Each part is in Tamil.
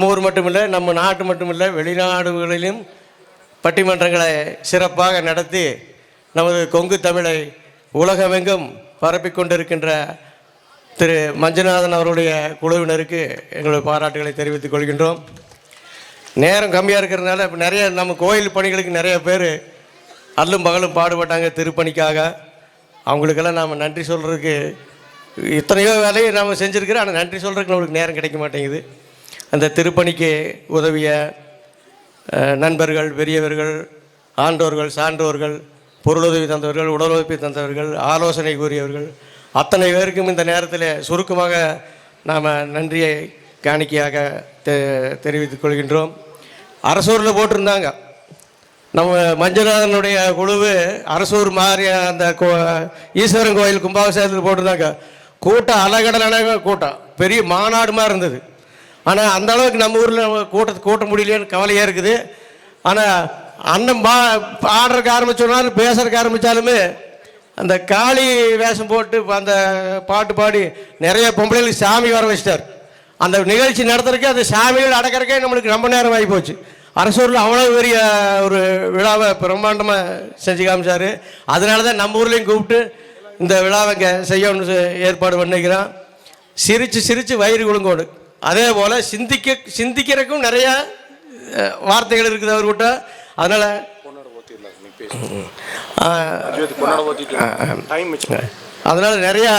நம்ம ஊர் மட்டுமில்லை நம்ம நாட்டு மட்டுமில்லை வெளிநாடுகளிலும் பட்டிமன்றங்களை சிறப்பாக நடத்தி நமது கொங்கு தமிழை உலகமெங்கும் பரப்பிக் கொண்டிருக்கின்ற திரு மஞ்சுநாதன் அவருடைய குழுவினருக்கு எங்களுடைய பாராட்டுகளை தெரிவித்துக் கொள்கின்றோம். நேரம் கம்மியாக இருக்கிறதுனால இப்போ நிறைய நம்ம கோயில் பணிகளுக்கு நிறைய பேர் அல்லும் பகலும் பாடுபட்டாங்க திருப்பணிக்காக. அவங்களுக்கெல்லாம் நாம் நன்றி சொல்கிறதுக்கு இத்தனையோ வேலையை நாம் செஞ்சுருக்கிறோம். ஆனால் நன்றி சொல்கிறதுக்கு நம்மளுக்கு நேரம் கிடைக்க மாட்டேங்குது. அந்த திருப்பணிக்கு உதவிய நண்பர்கள் பெரியவர்கள் ஆண்டோர்கள் சான்றோர்கள் பொருளுதவி தந்தவர்கள் உடலுதவி தந்தவர்கள் ஆலோசனை கூறியவர்கள் அத்தனை பேருக்கும் இந்த நேரத்தில் சுருக்கமாக நாம் நன்றியை காணிக்கையாக தெ தெரிவித்துக் கொள்கின்றோம். அரசூரில் போட்டிருந்தாங்க. நம்ம மஞ்சநாதனுடைய குழுவு அரசூர் மாதிரி அந்த கோ ஈஸ்வரன் கோயில் கும்பாபிஷேகத்தில் போட்டிருந்தாங்க. கூட்டம் அலகடலான கூட்டம். பெரிய மாநாடு மாதிரி இருந்தது. ஆனால் அந்த அளவுக்கு நம்ம ஊரில் கூட்ட கூட்ட முடியலையேன்னு கவலையாக இருக்குது. ஆனால் அண்ணன் பா ஆடுறதுக்கு ஆரம்பிச்சோன்னாலும் பேசுறதுக்கு ஆரம்பித்தாலுமே அந்த காளி வேஷம் போட்டு அந்த பாட்டு பாடி நிறைய பொம்பளைகளுக்கு சாமி வர வச்சிட்டார். அந்த நிகழ்ச்சி நடத்துறதுக்கு அந்த சாமிகள் அடக்கிறக்கே நம்மளுக்கு ரொம்ப நேரம் ஆகி போச்சு. அரசூரில் அவ்வளோ பெரிய ஒரு விழாவை பிரம்மாண்டமாக செஞ்சு காமிச்சார். அதனால தான் நம்ம ஊர்லேயும் கூப்பிட்டு இந்த விழாவை இங்கே செய்யணும்னு ஏற்பாடு பண்ணிக்கிறோம். சிரித்து சிரித்து வயிறு குழுங்கோடு அதே போல் சிந்திக்க சிந்திக்கிறக்கும் நிறையா வார்த்தைகள் இருக்குது அவர்கிட்ட. அதனால் அதனால் நிறையா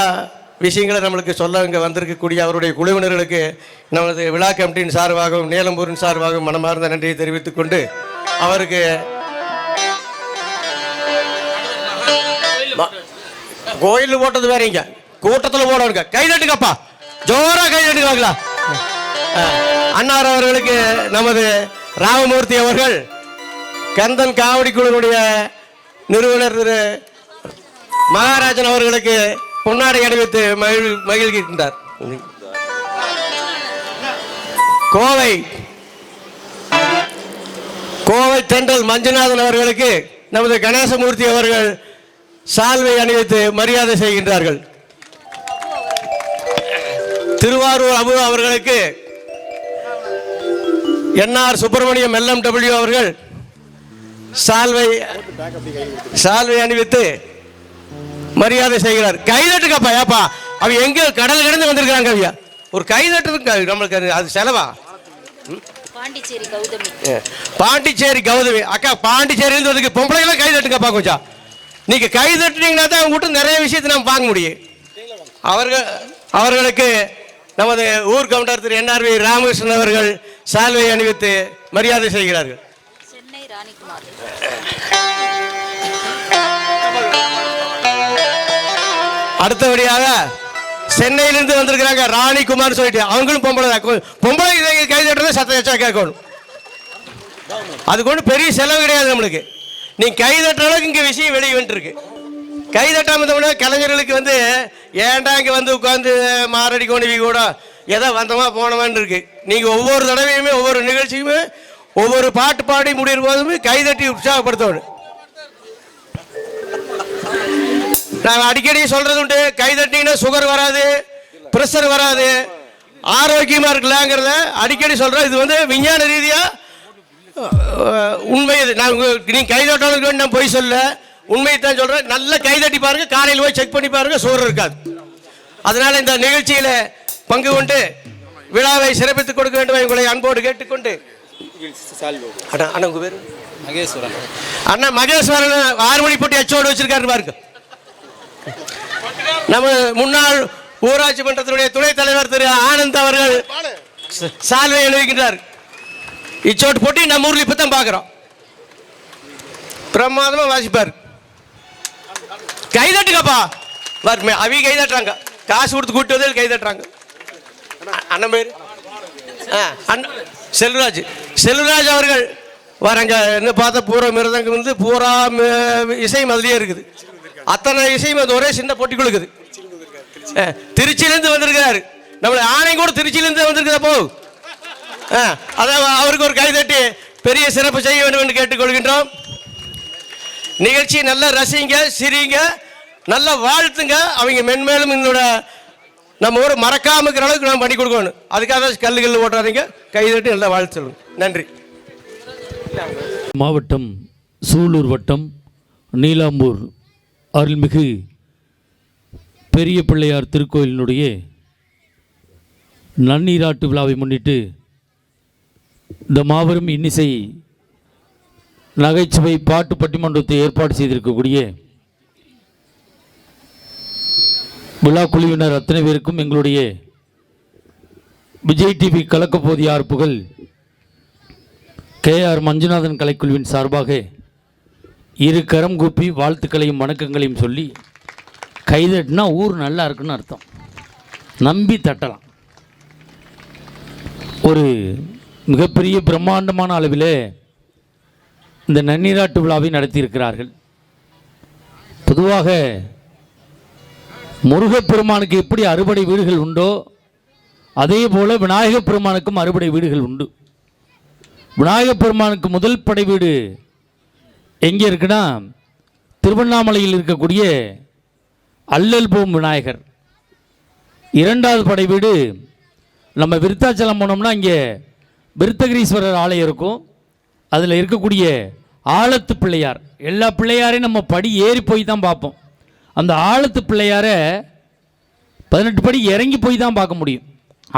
விஷயங்களை நம்மளுக்கு சொல்ல இங்கே வந்திருக்கக்கூடிய அவருடைய குழுவினர்களுக்கு நமது விழா கமிட்டியின் சார்பாகவும் நீலம்பூரின் சார்பாகவும் மனமார்ந்த நன்றியை தெரிவித்துக் கொண்டு அவருக்கு கோயில் போட்டது வேறீங்க கூட்டத்தில் போடணுங்க கை தட்டுங்கப்பா. ஜோரா கை தட்டுங்க அன்னார் அவர்களுக்கு நமது ராமமூர்த்தி அவர்கள் கந்தன் காவடி குழுவுடைய நிறுவனர் திரு மகாராஜன் அவர்களுக்கு பொன்னாடை அணிவித்து மகிழ் மகிழ்கின்றார் கோவை கோவை தென்றல் மஞ்சுநாதன் அவர்களுக்கு நமது கணேசமூர்த்தி அவர்கள் சால்வை அணிவித்து மரியாதை செய்கின்றார்கள். திருவாரூர் அபு அவர்களுக்கு என்ஆர் சுப்பிரமணியம் எல்எம் டபிள்யூ அவர்கள் சால்வை சால்வை அணிவித்து மரியாதை செய்கிறார். கைதட்டுக்கப்பா ஏப்பா. அவ எங்க கடல் கடந்து வந்திருக்கிறாங்க ஐயா. ஒரு கைதட்டுறதுக்கு நம்மளுக்கு அது- அது செலவா? பாண்டிச்சேரி கௌதமி. அக்கா பாண்டிச்சேரியிலிருந்து வந்து பொம்பளைங்களாம் கை தட்டுங்கப்பா கொஞ்சம். நீங்க கை தட்டுனீங்கன்னா தான் உங்ககிட்ட நிறைய விஷயத்தை நம்ம பார்க்க முடியும். அவர்கள் அவர்களுக்கு நமது ஊர் கவுண்டர் திரு என்ஆர்வி ராமகிருஷ்ணன் அவர்கள் சால்வை அணிவித்து மரியாதை செய்கிறார்கள். சென்னை ராணிக்குமார். அடுத்தபடியாக சென்னையிலிருந்து வந்திருக்கிறாங்க ராணிகுமார் சொல்லிட்டு அவங்களும் பொம்பளை தான். பொம்பளை கை- தட்டுறதை சத்த வச்சா கேட்கணும். அதுக்கு ஒன்றும் பெரிய செலவு கிடையாது நம்மளுக்கு. நீ கை தட்டுற அளவுக்கு இங்கே விஷயம் வெளியே வந்துருக்கு. கை தட்டாம இருந்தோம்னா கலைஞர்களுக்கு வந்து ஏன்டா இங்கே வந்து உட்காந்து மாரடி கோணிவி கூட எதை வந்தமா போனோமான்னு இருக்கு. நீங்கள் ஒவ்வொரு தடவையுமே ஒவ்வொரு நிகழ்ச்சியுமே ஒவ்வொரு பாட்டு பாடி முடியும் போதுமே கை தட்டி உற்சாகப்படுத்தணும் நாங்கள் அடிக்கடி சொல்றது உண்டு கைதட்டிங்கன்னா சுகர் வராது ப்ரெஷர் வராது ஆரோக்கியமா இருக்கலாங்கிறத அடிக்கடி சொல்கிறோம் இது வந்து விஞ்ஞான ரீதியா உண்மை இது. நான் நீங்கள் நீ கை நான் போய் சொல்ல உண்மையை தான் சொல்றேன். நல்ல கை தட்டி பாருங்க காலையில் போய் செக் பண்ணி பாருங்க சுகர் இருக்காது. அதனால இந்த நிகழ்ச்சியில் பங்கு கொண்டு விழாவை சிறப்பித்துக் கொடுக்க வேண்டும். உங்களை அன்போடு கேட்டுக்கொண்டு. அண்ணா அண்ணா உங்க பேரு? மகேஸ்வரன். அண்ணா மகேஸ்வரன் ஆறு மணி போட்டு எச்சோடு வச்சிருக்காரு பாருங்க. நம்ம முன்னாள் ஊராட்சி மன்றத்தினுடைய துணைத் தலைவர் திரு ஆனந்த் அவர்கள் சால்வை எழுதுகின்றார் இச்சோட்டு போட்டி நம்ம ஊர்ல இப்பதான் பாக்குறோம். பிரமாதமா வாசிப்பார். கை தட்டுங்கப்பா பாரு, மே- அவி கை தட்டுறாங்க காசு கொடுத்து கூட்டு வந்து கை தட்டுறாங்க அ- அண்ணன் பேர்? ஆ, அண்ணன் செல்வராஜ். செல்வராஜ் அவர்கள் வரங்க என்ன பார்த்தா பூரா மிருதங்கம் வந்து பூரா இசையும் அதுலேயே இருக்குது. அத்தனை இசையும் அது ஒரே சின்ன போட்டி கொடுக்குது ஆ, திருச்சியிலேருந்து வந்திருக்கிறாரு. நம்மளை ஆணை கூட திருச்சியிலேருந்து வந்திருக்குதா போ ஆ, அதான் அவருக்கு ஒரு கை தட்டி பெரிய சிறப்பு செய்ய வேண்டும் என்று கேட்டுக்கொள்கின்றோம். நிகழ்ச்சி நல்லா ரசிங்க சிரிங்க நல்லா வாழ்த்துங்க. அவங்க மென்மேலும் இதோட நம்ம ஊரை மறக்காம இருக்கிற அளவுக்கு நம்ம பண்ணி கொடுக்கணும். அதுக்காக தான் கல்லு கல்லு ஓட்டுறாதீங்க. கைதட்டி நல்லா வாழ்த்து சொல்லுங்க. நன்றி. மாவட்டம் சூலூர் வட்டம் நீலாம்பூர் அருள்மிகு பெரிய பிள்ளையார் திருக்கோயிலினுடைய நன்னீராட்டு விழாவை முன்னிட்டு இந்த மாபெரும் இன்னிசை நகைச்சுவை பாட்டு பட்டிமன்றத்தை ஏற்பாடு செய்திருக்கக்கூடிய விழா குழுவினர் அத்தனை பேருக்கும் எங்களுடைய விஜய் டிவி கலக்கப்போதியார் புகழ். கேஆர் மஞ்சுநாதன் கலைக்குழுவின் சார்பாக இரு கரம் கூப்பி வாழ்த்துக்களையும் வணக்கங்களையும் சொல்லி கைதட்டினா ஊர் நல்லா இருக்குன்னு அர்த்தம். நம்பி தட்டலாம். ஒரு மிகப்பெரிய பிரம்மாண்டமான அளவில் இந்த நன்னீராட்டு விழாவை நடத்தியிருக்கிறார்கள். பொதுவாக முருகப்பெருமானுக்கு எப்படி அறுபடை வீடுகள் உண்டோ அதே போல விநாயகப் பெருமானுக்கும் அறுபடை வீடுகள் உண்டு. விநாயகப் பெருமானுக்கு முதல் படை வீடு எங்கே இருக்குன்னா திருவண்ணாமலையில் இருக்கக்கூடிய அல்லல் பூம் விநாயகர். இரண்டாவது படை வீடு நம்ம விருத்தாச்சலம் போனோம்னா இங்கே விருத்தகிரீஸ்வரர் ஆலயம் இருக்கும். அதில் இருக்கக்கூடிய ஆழத்து பிள்ளையார். எல்லா பிள்ளையாரையும் நம்ம படி ஏறி போய் தான் பார்ப்போம். அந்த ஆழத்து பிள்ளையாரை பதினெட்டு படி இறங்கி போய் தான் பார்க்க முடியும்.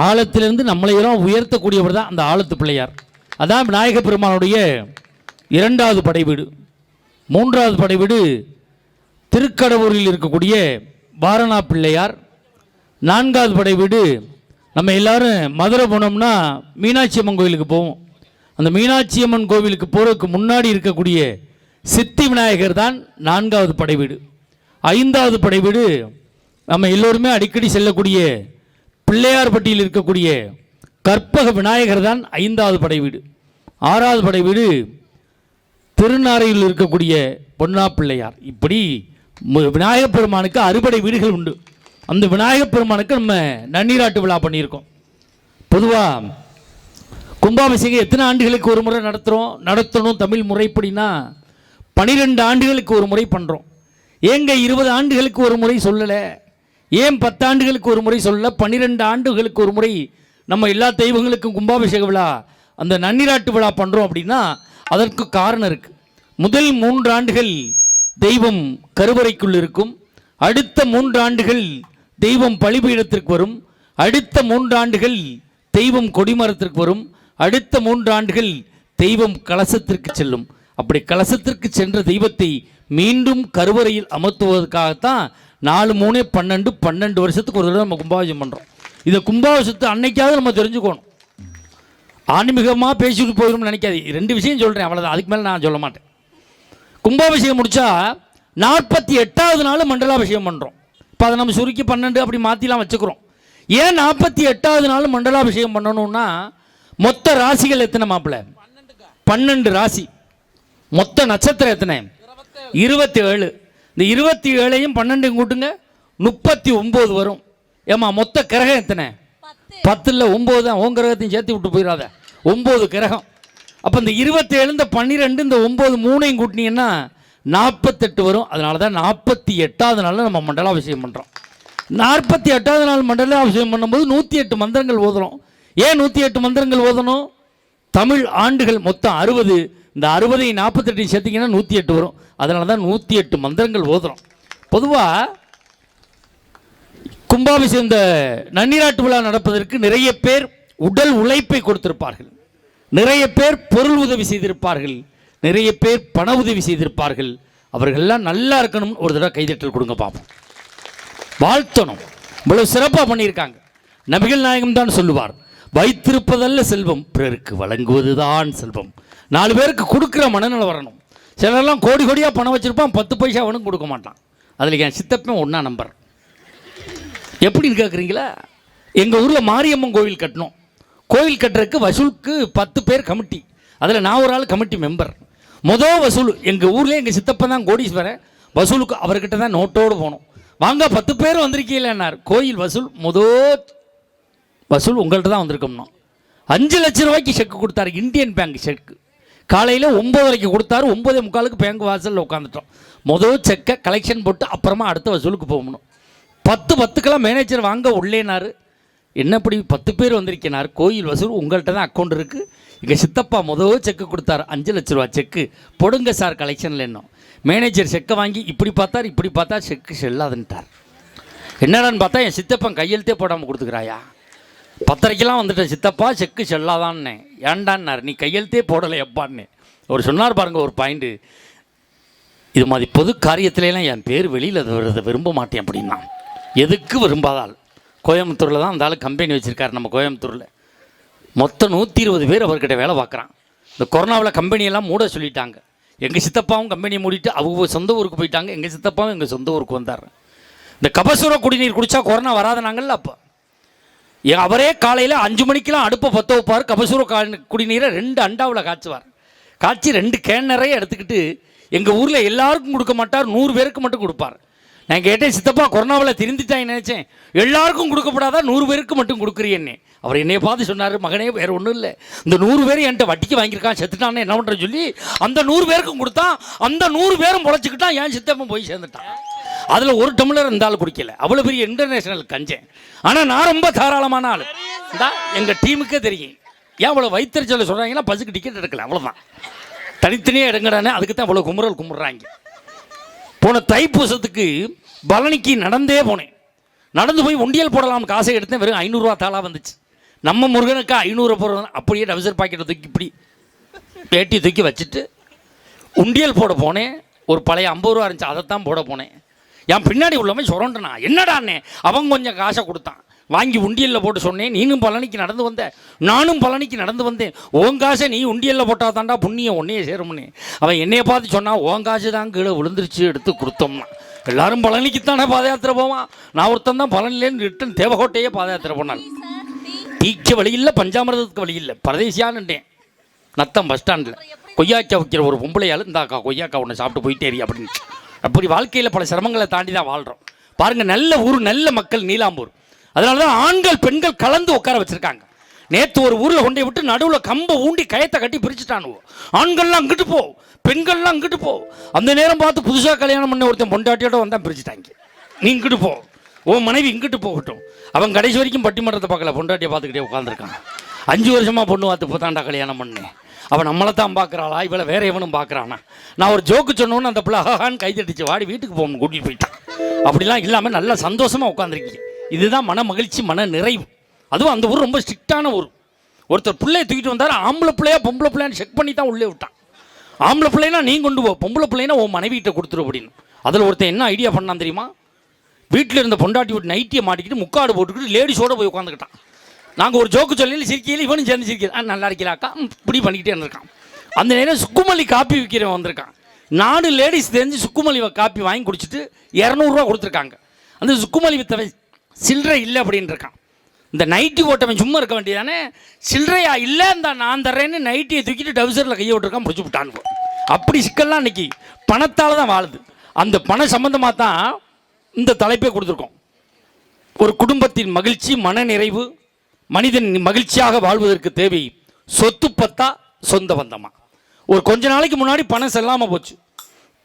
ஆழத்திலிருந்து நம்மளையெல்லாம் உயர்த்தக்கூடியவர் தான் அந்த ஆழத்து பிள்ளையார். அதான் விநாயகப் பெருமானுடைய இரண்டாவது படை வீடு மூன்றாவது படை வீடு திருக்கடவூரில் இருக்கக்கூடிய வாரணா பிள்ளையார். நான்காவது படை வீடு நம்ம எல்லாரும் மதுரை போனோம்னா மீனாட்சி அம்மன் கோவிலுக்கு போவோம். அந்த மீனாட்சி அம்மன் கோவிலுக்கு போகிறதுக்கு முன்னாடி இருக்கக்கூடிய சித்தி விநாயகர் தான் நான்காவது படை வீடு ஐந்தாவது படை வீடு நம்ம எல்லோருமே அடிக்கடி செல்லக்கூடிய பிள்ளையார்பட்டியில் இருக்கக்கூடிய கற்பக விநாயகர் தான் ஐந்தாவது படை வீடு ஆறாவது படை வீடு திருநாரையில் இருக்கக்கூடிய பொன்னா பிள்ளையார் இப்படி மு- விநாயகப் பெருமானுக்கு அறுபடை வீடுகள் உண்டு. அந்த விநாயகப் பெருமானுக்கு நம்ம நன்னீராட்டு விழா பண்ணியிருக்கோம். பொதுவாக கும்பாபிஷேகம் எத்தனை ஆண்டுகளுக்கு ஒரு முறை நடத்துகிறோம் நடத்தணும் தமிழ் முறைப்படினா பனிரெண்டு ஆண்டுகளுக்கு ஒரு முறை பண்ணுறோம் ஏங்க இருபது ஆண்டுகளுக்கு ஒரு முறை சொல்லலை? ஏன் பத்தாண்டுகளுக்கு ஒரு முறை சொல்லலை? பன்னிரெண்டு ஆண்டுகளுக்கு ஒரு முறை நம்ம எல்லா தெய்வங்களுக்கும் கும்பாபிஷேக விழா அந்த நன்னீராட்டு விழா பண்ணுறோம் அப்படின்னா அதற்கு காரணம் இருக்குது முதல் மூன்று ஆண்டுகள் தெய்வம் கருவறைக்குள் இருக்கும். அடுத்த மூன்று ஆண்டுகள் தெய்வம் பலிபீடத்திற்கு வரும். அடுத்த மூன்று ஆண்டுகள் தெய்வம் கொடிமரத்திற்கு வரும். அடுத்த மூன்று ஆண்டுகள் தெய்வம் கலசத்திற்கு செல்லும். அப்படி கலசத்திற்கு சென்ற தெய்வத்தை மீண்டும் கருவறையில் அமர்த்துவதற்காகத்தான் நாலு மூணு பன்னெண்டு பன்னெண்டு வருஷத்துக்கு ஒரு தடவை நம்ம கும்பாபிஷேகம் பண்ணுறோம் இதை கும்பாபிஷத்தை அன்னைக்காவது நம்ம தெரிஞ்சுக்கணும். ஆன்மீகமாக பேசிட்டு போயிடும்னு நினைக்காது ரெண்டு விஷயம் சொல்கிறேன் அவ்வளோதான் அதுக்கு மேலே நான் சொல்ல மாட்டேன். கும்பாபிஷேகம் முடித்தா நாற்பத்தி எட்டாவது நாள் மண்டலாபிஷேகம் பண்ணுறோம் இப்போ அதை நம்ம சுருக்கி பன்னெண்டு அப்படி மாற்றிலாம் வச்சுக்கிறோம். ஏன் நாற்பத்தி எட்டாவது நாள் மண்டலாபிஷேகம் பண்ணணும்னா மொத்த ராசிகள் எத்தனை மாப்பிள்ள? பன்னெண்டு ராசி. மொத்த நட்சத்திரம் எத்தனை? இருபத்தி ஏழு இந்த இருபத்தி ஏழையும் பன்னெண்டையும் கூட்டுங்க. முப்பத்தி ஒம்பது வரும். ஏமா மொத்த கிரகம் எத்தனை? பத்தில் ஒம்பது தான். உன் கிரகத்தையும் சேர்த்து விட்டு போயிடாத. ஒம்பது கிரகம். அப்போ இந்த இருபத்தேழு இந்த பன்னிரெண்டு இந்த ஒம்பது மூணையும் கூட்டினீங்கன்னா நாற்பத்தெட்டு வரும். அதனால தான் நாற்பத்தி எட்டாவது நாளில் நம்ம மண்டலாபிஷேகம் பண்ணுறோம் நாற்பத்தி எட்டாவது நாள் மண்டலாபிஷேகம் பண்ணும்போது நூற்றி எட்டு மந்திரங்கள் ஓதுறோம் ஏன் நூற்றி எட்டு மந்திரங்கள் ஓதணும்? தமிழ் ஆண்டுகள் மொத்தம் அறுபது இந்த அறுபதை நாற்பத்தெட்டு சேர்த்திங்கன்னா நூற்றி எட்டு வரும். அதனால தான் நூற்றி எட்டு மந்திரங்கள் ஓதுறோம். பொதுவாக கும்பாபிஷேகம் இந்த நன்னீராட்டு விழா நடப்பதற்கு நிறைய பேர் உடல் உழைப்பை கொடுத்திருப்பார்கள். நிறைய பேர் பொருள் உதவி செய்திருப்பார்கள். நிறைய பேர் பண உதவி செய்திருப்பார்கள். அவர்கள்லாம் நல்லா இருக்கணும்னு ஒரு தடவை கைதட்டல் கொடுங்க பார்ப்போம் வாழ்த்தணும். இவ்வளவு சிறப்பாக பண்ணியிருக்காங்க. நபிகள் நாயகம் தான் சொல்லுவார். வைத்திருப்பதல்ல செல்வம் பிறருக்கு வழங்குவதுதான் செல்வம். நாலு பேருக்கு கொடுக்குற மனநிலை வரணும். சிலர்லாம் கோடி கோடியாக பணம் வச்சுருப்பான் பத்து பைசா அவனுக்கு கொடுக்க மாட்டான். அதில் என் சித்தப்பன் ஒன்றா நம்பர். எப்படின்னு கேட்குறீங்களா எங்கள் ஊரில் மாரியம்மன் கோவில் கட்டணும். கோவில் கட்டுறதுக்கு வசூலுக்கு பத்து பேர் கமிட்டி. அதில் நான் ஒரு ஆள் கமிட்டி மெம்பர். மொதல் வசூல் எங்கள் ஊர்லேயே எங்கள் சித்தப்பன் தான் கோடீஸ்வரன். வசூலுக்கு அவர்கிட்ட தான் நோட்டோடு போனோம். வாங்க பத்து பேர் வந்திருக்கீங்களேன்னார். கோயில் வசூல் மொதல் வசூல் உங்கள்கிட்ட தான் வந்திருக்கோம்னா. அஞ்சு லட்ச ரூபாய்க்கு செக் கொடுத்தாரு. இந்தியன் பேங்க் செக்கு காலையில் ஒம்பதரைக்கு கொடுத்தாரு ஒம்பதே முக்காலுக்கு பேங்க் வாசலில் உட்காந்துட்டோம் முதல் செக்கை கலெக்ஷன் போட்டு அப்புறமா அடுத்த வசூலுக்கு போகணும். பத்து பத்துக்கெல்லாம் மேனேஜர் வாங்க உள்ளேனாரு. என்ன இப்படி பத்து பேர் வந்திருக்கினார் கோயில் வசூல் உங்கள்கிட்ட தான் அக்கௌண்ட் இருக்குது எங்கள் சித்தப்பா முதல் செக்கு கொடுத்தாரு. அஞ்சு லட்ச ரூபா செக்கு போடுங்க சார் கலெக்ஷனில் என்ன மேனேஜர் செக்கை வாங்கி இப்படி பார்த்தார் இப்படி பார்த்தா செக்கு செல்லாதுன்ட்டார். என்னடான்னு பார்த்தா என் சித்தப்பன் கையெழுத்தே போடாமல் கொடுத்துக்கிறாயா? பத்தரைக்கெல்லாம் வந்துட்டேன். சித்தப்பா செக்கு செல்லாதான்னே. ஏண்டான்னார். நீ கையெழுத்தே போடலை எப்பான்னு அவர் சொன்னார் பாருங்கள் ஒரு பாயிண்ட்டு இது மாதிரி பொது காரியத்திலலாம் என் பேர் வெளியில் வருதை விரும்ப மாட்டேன் அப்படின்னா. எதுக்கு விரும்பாதால் கோயம்புத்தூரில் தான் அந்த ஆள் கம்பெனி வச்சுருக்காரு நம்ம கோயம்புத்தூரில். மொத்தம் நூற்றி இருபது பேர் அவர்கிட்ட வேலை பார்க்குறான். இந்த கொரோனாவில் கம்பெனியெல்லாம் மூட சொல்லிட்டாங்க. எங்கள் சித்தப்பாவும் கம்பெனியை மூடிட்டு அவங்க சொந்த ஊருக்கு போயிட்டாங்க. எங்கள் சித்தப்பாவும் எங்கள் சொந்த ஊருக்கு வந்தார். இந்த கபசுர குடிநீர் குடித்தா கொரோனா வராதுனாங்கல்ல அப்போ. அவரே காலையில் அஞ்சு மணிக்கெலாம் அடுப்பை பற்ற வைப்பார். கபசூர குடிநீரை ரெண்டு அண்டாவில் காய்ச்சுவார். காய்ச்சி ரெண்டு கேன் நிறைய எடுத்துக்கிட்டு எங்கள் ஊரில் எல்லாருக்கும் கொடுக்க மாட்டார். நூறு பேருக்கு மட்டும் கொடுப்பார். நான் கேட்டேன் சித்தப்பா கொரோனாவில் திருந்திட்டாங்க நினச்சேன். எல்லாருக்கும் கொடுக்கப்படாதா? நூறு பேருக்கு மட்டும் கொடுக்குறியன்னே. அவர் என்னையை பார்த்து சொன்னார் மகனே வேறு ஒன்றும் இல்லை. இந்த நூறு பேர் என்கிட்ட வட்டிக்கு வாங்கியிருக்கான் செத்துட்டான்னு என்ன பண்ணுறேன்னு சொல்லி அந்த நூறு பேருக்கும் கொடுத்தா அந்த நூறு பேரும் பொழைச்சிக்கிட்டான் என் சித்தப்பன் போய் சேர்ந்துட்டான். அதில் ஒரு டம்ளர் இந்த ஆள் குடிக்கல அவ்வளோ பெரிய இன்டர்நேஷனல் கஞ்சேன். ஆனால் நான் ரொம்ப தாராளமான ஆள். தான் எங்கள் டீமுக்கே தெரியும். ஏன் அவ்வளோ வைத்தறிச்சல சொல்கிறாங்கன்னா பஸ்ஸுக்கு டிக்கெட் எடுக்கல அவ்வளோதான் தனித்தனியாக எடுங்கடானே அதுக்கு தான் அவ்வளோ குமுறல் கும்பிட்றாங்க போன தைப்பூசத்துக்கு பழனிக்கு நடந்தே போனேன். நடந்து போய் உண்டியல் போடலாம் காசை எடுத்தேன் வெறும் ஐநூறுரூவா தாளாக வந்துச்சு. நம்ம முருகனுக்கு ஐநூறு போடுறது அப்படியே டவுசர் பாக்கெட்டை தூக்கி இப்படி பேட்டி தூக்கி வச்சுட்டு உண்டியல் போட போனேன். ஒரு பழைய ஐம்பது ரூபா இருந்துச்சு அதைத்தான் போட போனேன். என் பின்னாடி உள்ளவன் சுரண்டனா? என்னடாண்ணே? அவன் கொஞ்சம் காசை கொடுத்தான். வாங்கி உண்டியலில் போட்டு சொன்னேன். நீனும் பழனிக்கு நடந்து வந்த நானும் பழனிக்கு நடந்து வந்தேன். உன் காசை நீ உண்டியலில் போட்டால் தாண்டா புண்ணியம் ஒன்றையே சேரும்னே. அவன் என்னையை பார்த்து சொன்னால் உன் காசு தான் கீழே விழுந்துருச்சு எடுத்து கொடுத்தோம்னா. எல்லாரும் பழனிக்கு தானே பாத யாத்திரை போவான். நான் ஒருத்தன் தான் பழனிலேருந்து ரிட்டன் தேவகோட்டையே பாத யாத்திரை போனான். டீக்கு வழி இல்லை பஞ்சாமிரதத்துக்கு வழி இல்லை பரதேசியான்னுட்டேன். நத்தம் பஸ் ஸ்டாண்டில். கொய்யாக்காய் வைக்கிற ஒரு பொம்பளையால் இந்தாக்கா கொய்யாக்கா ஒன்று சாப்பிட்டு போயிட்டேரி அப்படின்னு. அப்படி வாழ்க்கையில் பல சிரமங்களை தாண்டி தான் வாழ்கிறோம் பாருங்கள் நல்ல ஊர் நல்ல மக்கள் நீலாம்பூர். அதனால தான் ஆண்கள் பெண்கள் கலந்து உட்கார வச்சுருக்காங்க. நேற்று ஒரு ஊரில் கொண்டே விட்டு நடுவில் கம்பை ஊண்டி கயத்தை கட்டி பிரிச்சுட்டானுவோ. ஆண்கள்லாம் அங்கிட்டு போ பெண்கள்லாம் அங்கிட்டு போ. அந்த நேரம் பார்த்து புதுசாக கல்யாணம் பண்ண ஒருத்தன் பொண்டாட்டியோட வந்தால் பிரிச்சுட்டாங்க. நீ இங்கிட்டு போ. உன் மனைவி இங்கிட்டு போகட்டும். அவன் கடைசி வரைக்கும் பட்டிமன்றத்தை பார்க்கல பொண்டாட்டியை பார்த்துக்கிட்டே உட்காந்துருக்கான் அஞ்சு வருஷமாக பொண்ணு பார்த்து போத்தாண்டா கல்யாணம் பண்ணேன். அவன் நம்மளை தான் பார்க்குறாளா? இவளை வேற எவனும் பார்க்குறானா? நான் ஒரு ஜோக்கு சொன்னோன்னு அந்த பிள்ளை ஹான்னு கை தட்டிச்சு வாடி வீட்டுக்கு போகணும் கூட்டிகிட்டு போயிட்டான். அப்படிலாம் இல்லாமல் நல்லா சந்தோஷமாக உட்காந்துருக்கீங்க இதுதான் மன மகிழ்ச்சி மன நிறைவு. அதுவும் அந்த ஊர் ரொம்ப ஸ்ட்ரிக்டான ஊர். ஒருத்தர் பிள்ளைய தூக்கிட்டு வந்தார் ஆம்பளை பிள்ளையா பொம்பளை பிள்ளையான்னு செக் பண்ணி தான் உள்ளே விட்டான். ஆம்பளை பிள்ளைனா நீ கொண்டு போ பொம்பளை பிள்ளைனா உன் மனைவிகிட்ட கொடுத்துரு அப்படின்னு. அதில் ஒருத்தன் என்ன ஐடியா பண்ணான் தெரியுமா? வீட்டில் இருந்த பொண்டாட்டி விட்டு நைட்டியை மாட்டிக்கிட்டு முக்காடு போட்டுக்கிட்டு லேடிஸோட போய் உட்காந்துக்கிட்டான் நாங்கள் ஒரு ஜோக்கு சொல்லி சிரிக்கையில் இவனும் சேர்ந்து சிரிக்கிறான். நல்லா இருக்கலாக்கா இப்படி பண்ணிக்கிட்டே இருந்திருக்கான். அந்த நேரம் சுக்குமல்லி காப்பி விற்கிறவன் வந்திருக்கான். நாலு லேடிஸ் தெரிஞ்சு சுக்குமல்லி காப்பி வாங்கி குடிச்சிட்டு இரநூறுவா கொடுத்துருக்காங்க. அந்த சுக்குமல்லி வித்தவன் சில்லறை இல்லை அப்படின்னு இருக்கான் இந்த நைட்டி ஓட்டவன் சும்மா இருக்க வேண்டியதானே? சில்லறையா இல்லை இந்த நான் தர்றேன்னு நைட்டியை தூக்கிட்டு டவுசரில் கையை விட்டுருக்கான் பிடிச்சி விட்டானுங்க அப்படி சிக்கல்லாம் இன்னைக்கு பணத்தால் தான் வாழுது. அந்த பண சம்பந்தமாக தான் இந்த தலைப்பே கொடுத்துருக்கோம். ஒரு குடும்பத்தின் மகிழ்ச்சி மனநிறைவு மனிதன் மகிழ்ச்சியாக வாழ்வதற்கு தேவை சொத்து பத்தா சொந்த பந்தமா. ஒரு கொஞ்ச நாளைக்கு முன்னாடி பணம் செல்லாமல் போச்சு.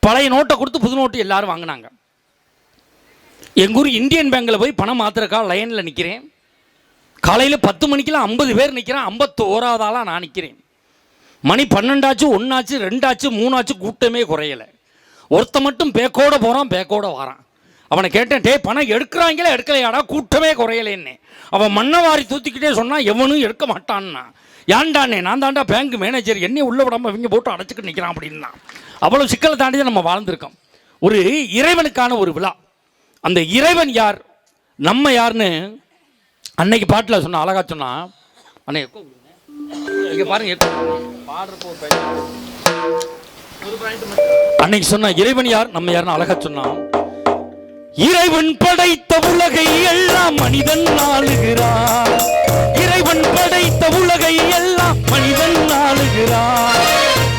பழைய நோட்டை கொடுத்து புது நோட்டு எல்லாரும் வாங்கினாங்க. எங்கள் ஊர் இந்தியன் பேங்க்கில் போய் பணம் மாத்திரக்கா லைனில் நிற்கிறேன் காலையில் பத்து மணிக்கெல்லாம் ஐம்பது பேர் நிற்கிறேன் ஐம்பத்தோராவது நான் நிற்கிறேன் மணி பன்னெண்டாச்சு ஒன்றாச்சு ரெண்டாச்சு மூணாச்சு கூட்டமே குறையலை. ஒருத்த மட்டும் பேக்கோட போகிறான் பேக்கோட வரான். அவனை கேட்டேன் டே பணம் எடுக்கிறாங்களே எடுக்கலையாடா? கூட்டமே குறையலேன்னு. அவன் மண்ணை வாரி தூத்திக்கிட்டே சொன்னால் எவனும் எடுக்க மாட்டான்னா. ஏன்டானே நான் தாண்டா பேங்க் மேனேஜர் என்னையும் உள்ள விடாமல் இவங்க போட்டு அடைச்சிக்கிட்டு நிற்கிறான் அப்படின்னா. அவ்வளோ சிக்கலை தாண்டி தான் நம்ம வாழ்ந்திருக்கோம். ஒரு இறைவனுக்கான ஒரு விழா. அந்த இறைவன் யார்? நம்ம யாருன்னு அன்னைக்கு பாட்டில் சொன்ன அழகா சொன்னா அண்ணே இங்கே பாருங்க அன்னைக்கு சொன்ன இறைவன் யார்? நம்ம யாருன்னு அழகா சொன்னான் இறைவன் படைத்த உலகை எல்லாம் மனிதன் ஆளுகிறார் இறைவன் படைத்த உலகை எல்லாம் மனிதன் ஆளுகிறார்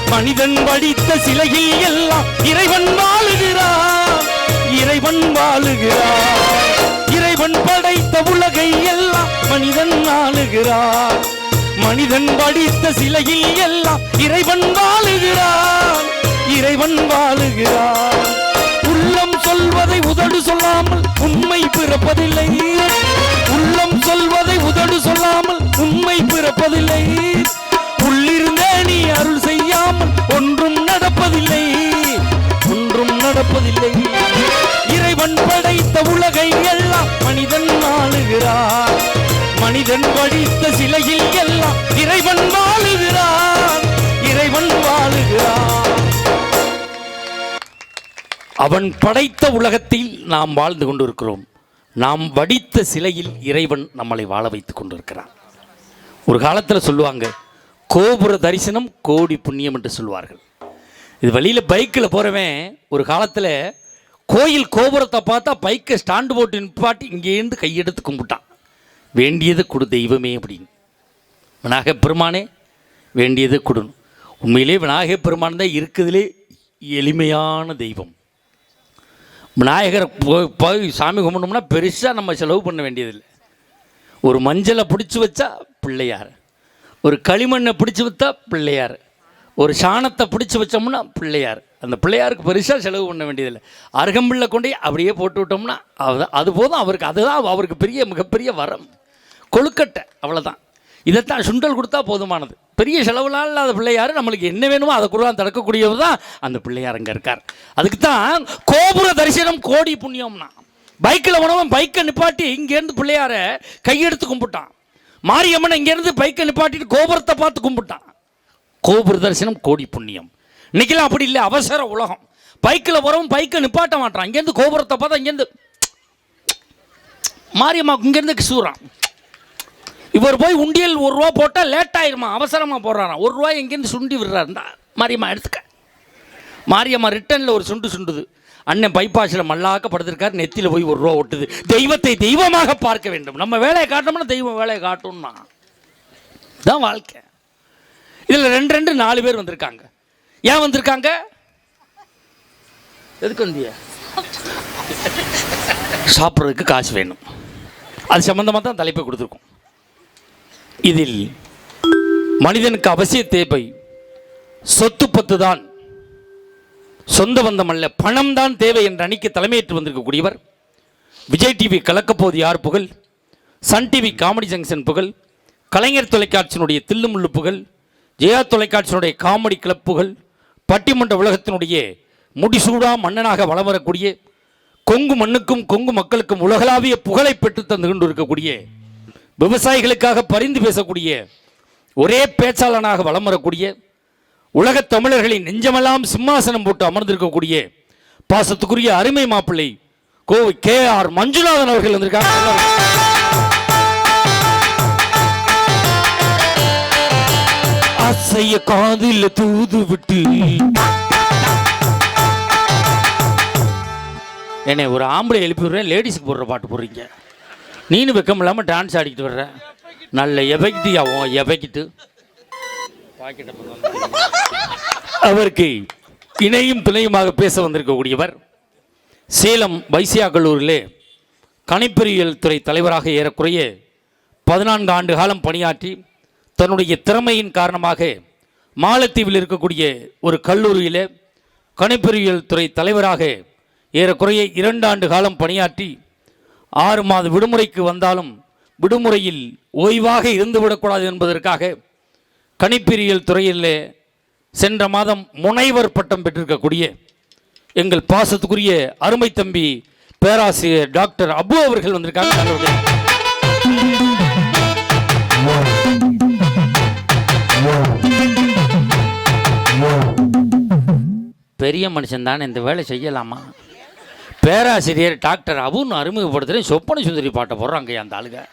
மனிதன் வடித்த சிலையில் எல்லாம் இறைவன் வாழுகிறார். இறைவன் வாழுகிறார். இறைவன் படைத்த உலகை எல்லாம் மனிதன் ஆளுகிறார் மனிதன் வடித்த சிலையில் எல்லாம் இறைவன் வாழுகிறான் இறைவன் வாழுகிறான் சொல்வதை உதடு சொல்லாமல் உண்மை பிறப்பதில்லை. உள்ளம் சொல்வதை உதடு சொல்லாமல் உண்மை பிறப்பதில்லை. உள்ளிருந்தே நீ அருள் செய்யாமல் ஒன்றும் நடப்பதில்லை. ஒன்றும் நடப்பதில்லை. இறைவன் படைத்த உலகை எல்லாம் மனிதன் ஆளுகிறார் மனிதன் படித்த சிலையில் எல்லாம் அவன் படைத்த உலகத்தில் நாம் வாழ்ந்து கொண்டிருக்கிறோம். நாம் வடித்த சிலையில் இறைவன் நம்மளை வாழ வைத்துக் கொண்டிருக்கிறான். ஒரு காலத்தில் சொல்லுவாங்க கோபுர தரிசனம் கோடி புண்ணியம் என்று சொல்லுவார்கள் இது வழியில் பைக்கில் போகிறவன் ஒரு காலத்தில் கோயில் கோபுரத்தை பார்த்தா பைக்கை ஸ்டாண்டு போட்டு நிப்பாட்டி இங்கேருந்து கையெடுத்து கும்பிட்டான். வேண்டியது கொடு தெய்வமே அப்படின்னு. விநாயக பெருமானே வேண்டியது கொடுணும் உண்மையிலே விநாயக பெருமான் தான் இருக்குதுலே எளிமையான தெய்வம். விநாயகரை போய் சாமி கும்பிட்டோம்னா பெருசாக நம்ம செலவு பண்ண வேண்டியதில்லை. ஒரு மஞ்சளை பிடிச்சி வச்சா பிள்ளையார். ஒரு களிமண்ணை பிடிச்சி வச்சா பிள்ளையார். ஒரு சாணத்தை பிடிச்சி வச்சோம்னா பிள்ளையார். அந்த பிள்ளையாருக்கு பெருசாக செலவு பண்ண வேண்டியதில்லை. அருகம்பில்லை கொண்டு அப்படியே போட்டு விட்டோம்னா அது அது போதும் அவருக்கு அதுதான் அவருக்கு பெரிய மிகப்பெரிய வரம். கொழுக்கட்டை அவ்வளோதான் இதைத்தான் சுண்டல் கொடுத்தா போதுமானது. பெரிய செலவுலாம் இல்லாத பிள்ளையார். நம்மளுக்கு என்ன வேணுமோ அதை கூட தடுக்கக்கூடியவர் தான் அந்த பிள்ளையார் அங்கே இருக்கார். அதுக்கு தான் கோபுர தரிசனம் கோடி புண்ணியம்னா. பைக்கில் உணவன் பைக்கை நிப்பாட்டி இங்கேருந்து பிள்ளையார கையெடுத்து கும்பிட்டான். மாரியம்மனை இங்கேருந்து பைக்கை நிப்பாட்டிட்டு கோபுரத்தை பார்த்து கும்பிட்டான். கோபுர தரிசனம் கோடி புண்ணியம். இன்றைக்கெல்லாம் அப்படி இல்லை. அவசர உலகம். பைக்கில் வரவும் பைக்கை நிப்பாட்ட மாட்டான். இங்கேருந்து கோபுரத்தை பார்த்தா இங்கேருந்து மாரியம்மா இங்கேருந்து சூறான். இவர் போய் உண்டியல் ஒரு ரூபா போட்டால் லேட் ஆயிருமா? அவசரமாக போடுறாராம். ஒரு ரூபாய் எங்கேருந்து சுண்டி விடுறாருந்தா மாரியம்மா எடுத்துக்க. மாரியம்மா ரிட்டனில் ஒரு சுண்டு சுண்டுது. அண்ணன் பைபாஸில் மல்லாக்க படுத்திருக்கார் நெத்தியில் போய் ஒரு ரூபா ஒட்டுது. தெய்வத்தை தெய்வமாக பார்க்க வேண்டும். நம்ம வேலையை காட்டோம்னா தெய்வம் வேலையை காட்டணும்னா தான் வாழ்க்கை. இதில் ரெண்டு ரெண்டு நாலு பேர் வந்திருக்காங்க. ஏன் வந்திருக்காங்க? எதுக்கு வந்திய? சாப்பிட்றதுக்கு காசு வேணும். அது சம்மந்தமாக தான் தலைப்பை கொடுத்துருக்கோம். இதில் மனிதனுக்கு அவசிய தேவை. சொத்து பத்து தான் சொந்த பந்தம் அல்ல பணம் தான் தேவை என்ற அணிக்கு தலைமையேற்று வந்திருக்கக்கூடியவர். விஜய் டிவி கலக்கப்போது யார் புகழ்? சன் டிவி காமெடி ஜங்ஷன் புகழ். கலைஞர் தொலைக்காட்சியினுடைய தில்லுமுள்ளு புகழ். ஜெயா தொலைக்காட்சியினுடைய காமெடி கிளப் புகழ். பட்டிமன்ற உலகத்தினுடைய முடிசூடா மன்னனாக வலம் வரக்கூடிய கொங்கு மண்ணுக்கும் கொங்கு மக்களுக்கும் உலகளாவிய புகழை பெற்று தந்து கொண்டு இருக்கக்கூடிய விவசாயிகளுக்காக பரிந்து பேசக்கூடிய ஒரே பேச்சாளனாக வலம் வரக்கூடிய உலகத் தமிழர்களின் நெஞ்சமெல்லாம் சிம்மாசனம் போட்டு அமர்ந்திருக்கக்கூடிய பாசத்துக்குரிய அருமை மாப்பிள்ளை கோவை கே ஆர் மஞ்சுநாதன் அவர்கள் வந்திருக்காங்க. அசைய காதில் தூது விட்டு. என்னை ஒரு ஆம்பளை எழுப்பி விடுறேன் லேடிஸுக்கு போடுற பாட்டு போடுறீங்க. நீனு வெக்கம் இல்லாமல் டான்ஸ் ஆடிக்கிட்டு வர்ற. நல்ல எபைக்கிட்டியா உன் அவருக்கு இணையும் துணையுமாக பேச வந்திருக்கக்கூடியவர் சேலம் வைசியா கல்லூரியிலே கணிப்பொறியியல் துறை தலைவராக ஏறக்குறைய பதினான்கு ஆண்டு காலம் பணியாற்றி தன்னுடைய திறமையின் காரணமாக மாலத்தீவில் இருக்கக்கூடிய ஒரு கல்லூரியில் கணிப்பொறியியல் துறை தலைவராக ஏறக்குறைய இரண்டு ஆண்டு காலம் பணியாற்றி ஆறு மாத விடுமுறைக்கு வந்தாலும் விடுமுறையில் ஓய்வாக இருந்துவிடக்கூடாது என்பதற்காக கணிப்பிரியல் துறையிலே சென்ற மாதம் முனைவர் பட்டம் பெற்றிருக்கக்கூடிய எங்கள் பாசத்துக்குரிய அருமை தம்பி பேராசிரியர் டாக்டர் அபு அவர்கள் வந்திருக்காங்க. பெரிய மனுஷன் தானே இந்த வேலை செய்யலாமா? பேராசிரியர் டாக்டர் அபுன்னு அறிமுகப்படுத்துகிறேன் சொப்பன சுந்தரி பாட்டை போடுறாங்க அந்த ஆளுங்க.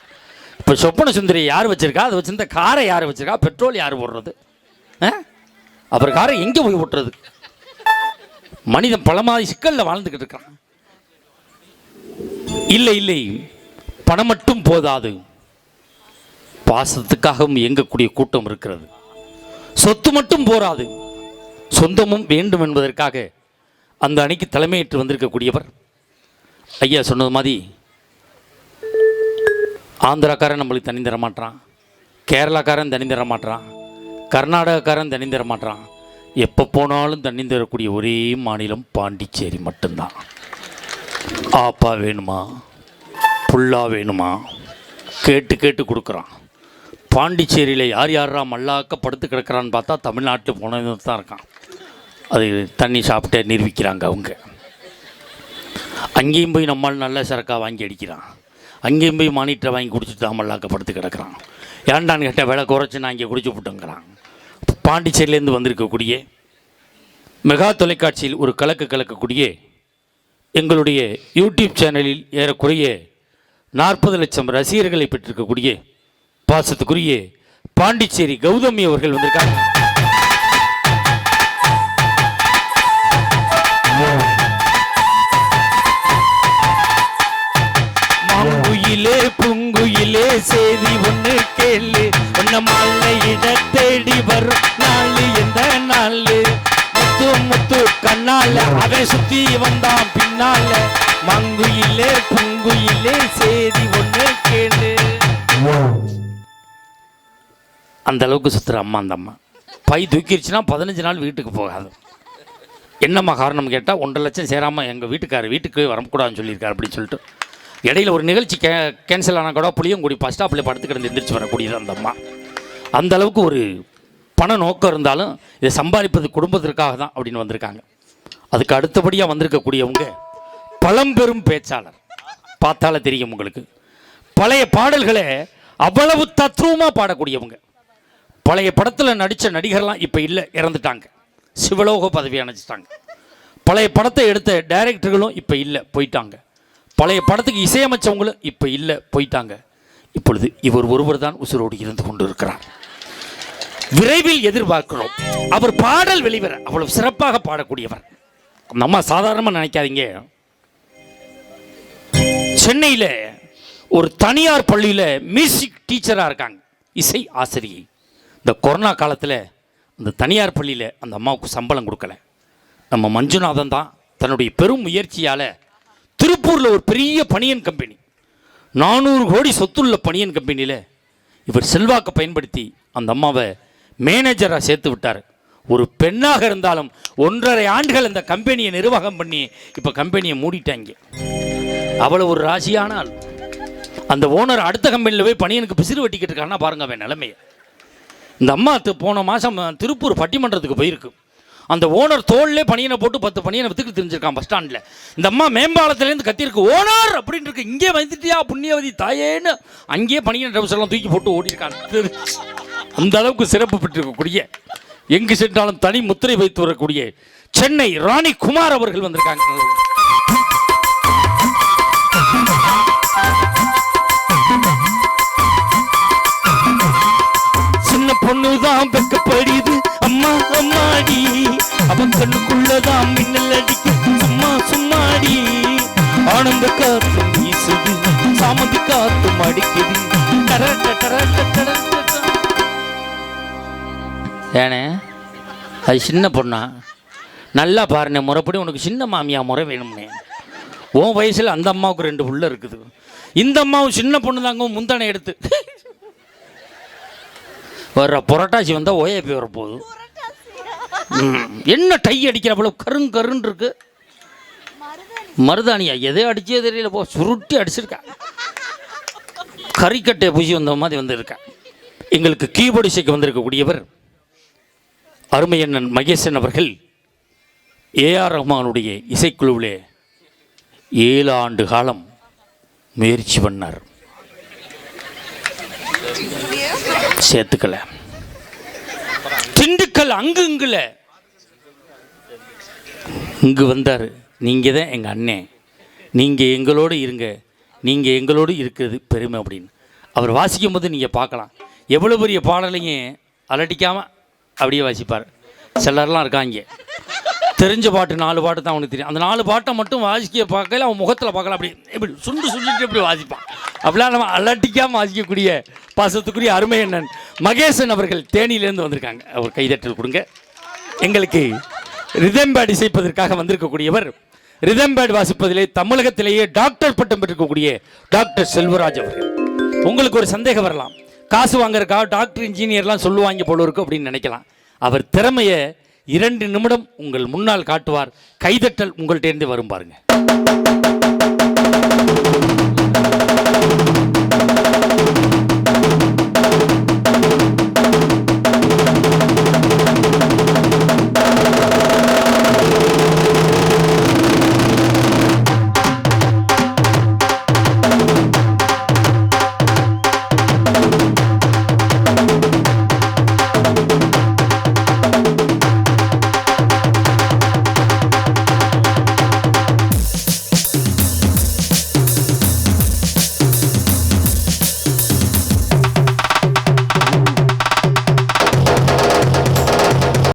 இப்போ சொப்பன சுந்தரி யார் வச்சுருக்கா? அதை வச்சுருந்த காரை யார் வச்சுருக்கா? பெட்ரோல் யார் போடுறது? ஆ? அப்புறம் காரை எங்கே போய் ஓட்டுறது? மனிதன் பல மாதிரி சிக்கலில் வாழ்ந்துக்கிட்டு இருக்கான். இல்லை இல்லை. பணம் மட்டும் போதாது. பாசத்துக்காகவும் இயங்கக்கூடிய கூட்டம் இருக்கிறது. சொத்து மட்டும் போராது. சொந்தமும் வேண்டும் என்பதற்காக அந்த அணிக்கு தலைமையேற்று வந்திருக்கக்கூடியவர் ஐயா சொன்னது மாதிரி ஆந்திராக்காரன் நம்மளுக்கு தனி தர மாட்டான் கேரளாக்காரன் தனி தர மாட்டான் கர்நாடகாக்காரன் தனி தர மாட்டான் எப்போ போனாலும் தண்ணி தரக்கூடிய ஒரே மாநிலம் பாண்டிச்சேரி மட்டும்தான். ஆப்பா வேணுமா? புல்லா வேணுமா? கேட்டு கேட்டு கொடுக்குறான். பாண்டிச்சேரியில் யார் யாரா மல்லாக்க படுத்து கிடக்குறான்னு பார்த்தா தமிழ்நாட்டு போனது தான் இருக்கான். அது தண்ணி சாப்பிட்டு நிரூபிக்கிறாங்க அவங்க. அங்கேயும் போய் நம்மால் நல்ல சரக்காக வாங்கி அடிக்கிறான். அங்கேயும் போய் மானிட்டரை வாங்கி குடிச்சிட்டு தான் மல்லாக்கப்படுத்து கிடக்கிறான் கிடக்குறான். ஏன்டான்னு கேட்ட விலை குறைச்சி நான் இங்கே குடிச்சு விட்டுங்கிறான். பாண்டிச்சேரியிலேருந்து வந்திருக்கக்கூடிய மெகா தொலைக்காட்சியில் ஒரு கலக்கு கலக்கக்கூடிய எங்களுடைய யூடியூப் சேனலில் ஏறக்குறைய நாற்பது லட்சம் ரசிகர்களை பெற்றிருக்கக்கூடிய பாசத்துக்குரிய பாண்டிச்சேரி கௌதமி அவர்கள் வந்திருக்காங்க. மாங்குயிலே பூங்குயிலே செய்தி ஒண்ணு கேளு. உன்ன இட தேடி வரும் நாளு எந்த நாளு? முத்து முத்து கண்ணால அவன் சுத்தி வந்தான் பின்னால. மங்குயிலே பூங்குயிலே செய்தி ஒண்ணு கேளு. அந்த அளவுக்கு சுத்துற அம்மா அந்த அம்மா. பை தூக்கிருச்சுன்னா பதினஞ்சு நாள் வீட்டுக்கு போகாது. என்னம்மா காரணம் கேட்டால் ஒன்றரை லட்சம் சேராமல் எங்கள் வீட்டுக்காரர் வீட்டுக்கு வரக்கூடாதுன்னு சொல்லியிருக்காரு அப்படின்னு சொல்லிட்டு. இடையில ஒரு நிகழ்ச்சி கே கேன்சல் ஆனால் கூட புளியங்குடி பஸ் ஸ்டாப்பில் படுத்து கிடந்து எந்திரிச்சு வரக்கூடியது அந்த அம்மா. அந்த அளவுக்கு ஒரு பண நோக்கம் இருந்தாலும் இதை சம்பாதிப்பது குடும்பத்திற்காக தான் அப்படின்னு வந்திருக்காங்க. அதுக்கு அடுத்தபடியாக வந்திருக்கக்கூடியவங்க பழம்பெரும் பேச்சாளர். பார்த்தாலே தெரியும் உங்களுக்கு. பழைய பாடல்களை அவ்வளவு தத்ரூபமாக பாடக்கூடியவங்க. பழைய படத்தில் நடித்த நடிகர்லாம் இப்போ இல்லை இறந்துட்டாங்க. சிவலோக பதவி அணைச்சிட்டாங்க. பழைய படத்தை எடுத்த டைரக்டர்களும் இப்போ இல்லை போயிட்டாங்க. பழைய படத்துக்கு இசையமைச்சவங்களும் இப்போ இல்லை போயிட்டாங்க. இப்பொழுது இவர் ஒருவர் தான் உசுரோடு இருந்து கொண்டு இருக்கிறார் விரைவில் எதிர்பார்க்கிறோம். அவர் பாடல் வெளிவர அவ்வளவு சிறப்பாக பாடக்கூடியவர். நம்ம சாதாரணமாக நினைக்காதீங்க. சென்னையில் ஒரு தனியார் பள்ளியில் மியூசிக் டீச்சராக இருக்காங்க. இசை ஆசிரியை. இந்த கொரோனா காலத்தில் அந்த தனியார் பள்ளியில் அந்த அம்மாவுக்கு சம்பளம் கொடுக்கல. நம்ம மஞ்சுநாதன் தான் தன்னுடைய பெரும் முயற்சியால் திருப்பூரில் ஒரு பெரிய பனியன் கம்பெனி. நானூறு கோடி சொத்துள்ள பனியன் கம்பெனியில் இவர் செல்வாக்கை பயன்படுத்தி அந்த அம்மாவை மேனேஜராக சேர்த்து விட்டார். ஒரு பெண்ணாக இருந்தாலும் ஒன்றரை ஆண்டுகள் அந்த கம்பெனியை நிர்வாகம் பண்ணி இப்போ கம்பெனியை மூடிட்டாங்க. அவ்வளோ ஒரு ராசியானால் அந்த ஓனர் அடுத்த கம்பெனியில் போய் பணியனுக்கு பிசிறு வெட்டிக்கிட்டு இருக்காருன்னா பாருங்க அவன் நிலைமையை. இந்த அம்மா போன மாதம் திருப்பூர் பட்டிமன்றத்துக்கு போயிருக்கு. அந்த ஓனர் தோல்லே பணியனை போட்டு பத்து பணியனை வித்துக்கு தெரிஞ்சிருக்கான் பஸ் ஸ்டாண்டில் இந்த அம்மா மேம்பாலத்துலேருந்து கத்திருக்கு ஓனர் அப்படின்னு இருக்கு. இங்கே வந்துட்டியா புண்ணியவதி தாயேன்னு? அங்கேயே பணியன் ட்ரவுஸ் எல்லாம் தூக்கி போட்டு ஓடிருக்கான் அந்த அளவுக்கு சிறப்பு பெற்றிருக்கக்கூடிய எங்கு சென்றாலும் தனி முத்திரை வைத்து வரக்கூடிய சென்னை ராணி குமார் அவர்கள் வந்திருக்காங்க. சின்ன பொண்ணுதான் வெக்கப்படுது. அம்மா அம்மாடி. அவன் கண்ணுக்குள்ளதான் மின்னல் அடிக்கும். சும்மா சும்மாடி. ஆனந்த காத்து வீசுது. சாமதி காத்து மடிக்குது. ஏனே அது சின்ன பொண்ணா? நல்லா பாருண்ணே முறைப்படி உனக்கு சின்ன மாமியா முறை வேணும்னே. உன் வயசில் அந்த அம்மாவுக்கு ரெண்டு புள்ள இருக்குது. இந்த அம்மாவும் சின்ன பொண்ணு தாங்க முந்தனை எடுத்து. வர்ற புரட்டாசி வந்தால் ஓஏபி வரப்போகுது. என்ன டை அடிக்கிற அவ்வளோ கருங் கருன்னு இருக்கு? மருதாணியா? எதை அடிச்சே தெரியல. போ சுருட்டி அடிச்சிருக்கா. கறிக்கட்டை பூசி வந்த மாதிரி வந்திருக்கா. எங்களுக்கு கீபோர்டு இசைக்கு வந்திருக்கக்கூடியவர் அருமையண்ணன் மகேசன் அவர்கள் ஏஆர் ரஹ்மானுடைய இசைக்குழுவிலே ஏழு ஆண்டு காலம் முயற்சி பண்ணார். சேர்த்துக்கல. திண்டுக்கல் அங்கு இங்குல இங்கு வந்தார். நீங்கள் தான் எங்கள் அண்ணன் நீங்கள் எங்களோடு இருங்க. நீங்கள் எங்களோடு இருக்கிறது பெருமை அப்படின்னு. அவர் வாசிக்கும் போது நீங்கள் பார்க்கலாம். எவ்வளோ பெரிய பாடலையும் அலட்டிக்காமல் அப்படியே வாசிப்பார். சிலர்லாம் இருக்காங்க. தெரிஞ்ச பாட்டு நாலு பாட்டு தான் அவனுக்கு தெரியும். அந்த நாலு பாட்டை மட்டும் வாசிக்க பார்க்கல அவன் முகத்தில் பார்க்கலாம் அப்படி இப்படி சுண்டு சுண்டிட்டு இப்படி வாசிப்பான். அப்படிலாம் நம்ம அலட்டிக்காமல் வாசிக்கக்கூடிய பாசத்துக்குரிய அருமை அண்ணன் மகேசன் அவர்கள் தேனியிலேருந்து வந்திருக்காங்க. அவர் கைதட்டல் கொடுங்க. எங்களுக்கு ரிதம்பேட் இசைப்பதற்காக வந்திருக்கக்கூடியவர். ரிதம்பேட் வாசிப்பதிலே தமிழகத்திலேயே டாக்டர் பட்டம் பெற்றிருக்கக்கூடிய டாக்டர் செல்வராஜ் அவர்கள். உங்களுக்கு ஒரு சந்தேகம் வரலாம். காசு வாங்குறதுக்காக டாக்டர் இன்ஜினியர்லாம் சொல்லுவாங்க போல இருக்கு அப்படின்னு நினைக்கலாம். அவர் திறமையை இரண்டு நிமிடம் உங்கள் முன்னால் காட்டுவார். கைதட்டல் உங்கள்கிட்டேருந்து வரும் பாருங்க.